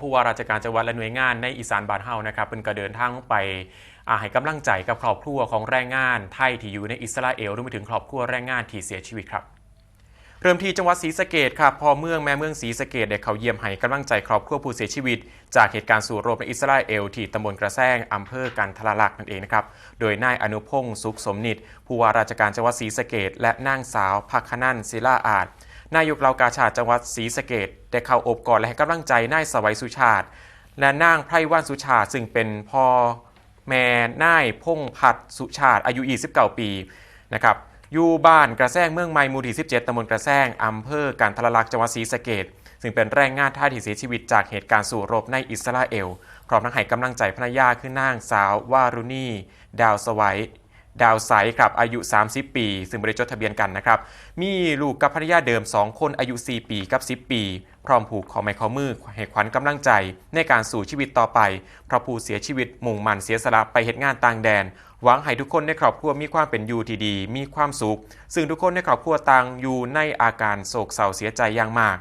ผู้ว่าราชการจังหวัดและหน่วยงานในอีสานบานเฮานะครับเป็นก็เดินทางไปอาให้กำลังใจกับครอบครัวของแรงงานไทยที่อยู่ในอิสราเอลรวมไปถึงครอบครัวแรงงานที่เสียชีวิตครับ เริ่มที่จังหวัดศรีสะเกดครับพอเมืองแม่เมืองศรีสะเกดได้เขาเยี่ยมให้กำลังใจครอบครัวผู้เสียชีวิต จากเหตุการณ์สู่รบในอิสราเอลที่ตำบลกระแซงอำเภอกันทรลักษ์นั่นเองนะครับโดยนายอนุพงศ์สุขสมนิตผู้ว่าราชการจังหวัดศรีสะเกดและนางสาวพักขนันศิลาอาจ นายกเหล่ากาชาติจังหวัดศรีสะเกดได้เข้าอบกอดและให้กำลังใจนายสวัยสุชาติ และนางไพรวันสุชาติซึ่งเป็นพ่อแม่นายพงษ์พัฒสุชาติอายุ 29 ปีนะครับอยู่บ้านกระแซงเมืองใหม่มูที่17ตำบลกระแซงอำเภอกันทรลักษ์จังหวัดศรีสะเกดซึ่งเป็นแรงงานท่าที่เสียชีวิตจากเหตุการณ์สู่รบในอิสราเอลพร้อมทั้งให้กำลังใจภรรยาคือนางสาววารุณี ดาวสวัย ดาวไซครับอายุ 30 ปี ซึ่งบริจดทะเบียนกันนะครับ มีลูกกับภรรยาเดิม 2 คนอายุ 4 ปีกับ 10 ปี พร้อมผูกขอไม้ข้อมือให้ขวัญกำลังใจ ในการสู่ชีวิตต่อไป เพราะผู้เสียชีวิตมุ่งมั่นเสียสละไปเหตุงานต่างแดน หวังให้ทุกคนในครอบครัวมีความเป็นอยู่ที่ดี มีความสุข ซึ่งทุกคนในครอบครัวต่างอยู่ในอาการโศกเศร้าเสียใจอย่างมาก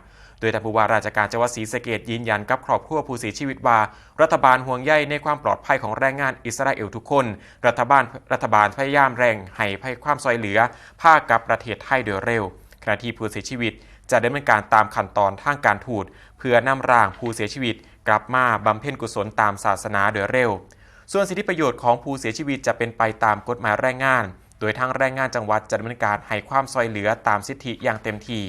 ยท่านผู้ว่าราชการจังหวัดศรีสะเกดยืนยันกับครอบครัวผู้เสียชีวิตว่า รัฐบาลห่วงใยในความปลอดภัยของแรงงานอิสราเอลทุกคน รัฐบาลรัฐบาลพยายามแรงให้ให้ความซอยเหลือภาคกับประเทศไทยโดยเร็วขณะที่ผู้เสียชีวิตจะดำเนินการตามขั้นตอนทางการทูตเพื่อนำร่างผู้เสียชีวิต กลับมาบำเพ็ญกุศลตามศาสนาโดยเร็ว ส่วนสิทธิประโยชน์ของผู้เสียชีวิตจะเป็นไปตามกฎหมายแรงงาน โดยทางแรงงานจังหวัดจะดำเนินการให้ความซอยเหลือตามสิทธิอย่างเต็มที่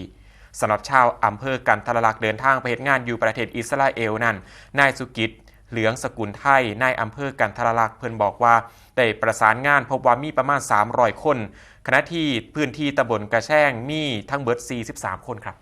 สำหรับชาวอำเภอกันทรลักษ์เดินทางไปเหตุงานอยู่ประเทศอิสราเอลนั้น นายสุกิจเหลืองสกุลไทยนายอำเภอกันทรลักษ์เพิ่นบอกว่าได้ประสานงานพบว่ามีประมาณ 300 คน ขณะที่พื้นที่ตำบลกระแช่งมีทั้งเบิด 43 คนครับ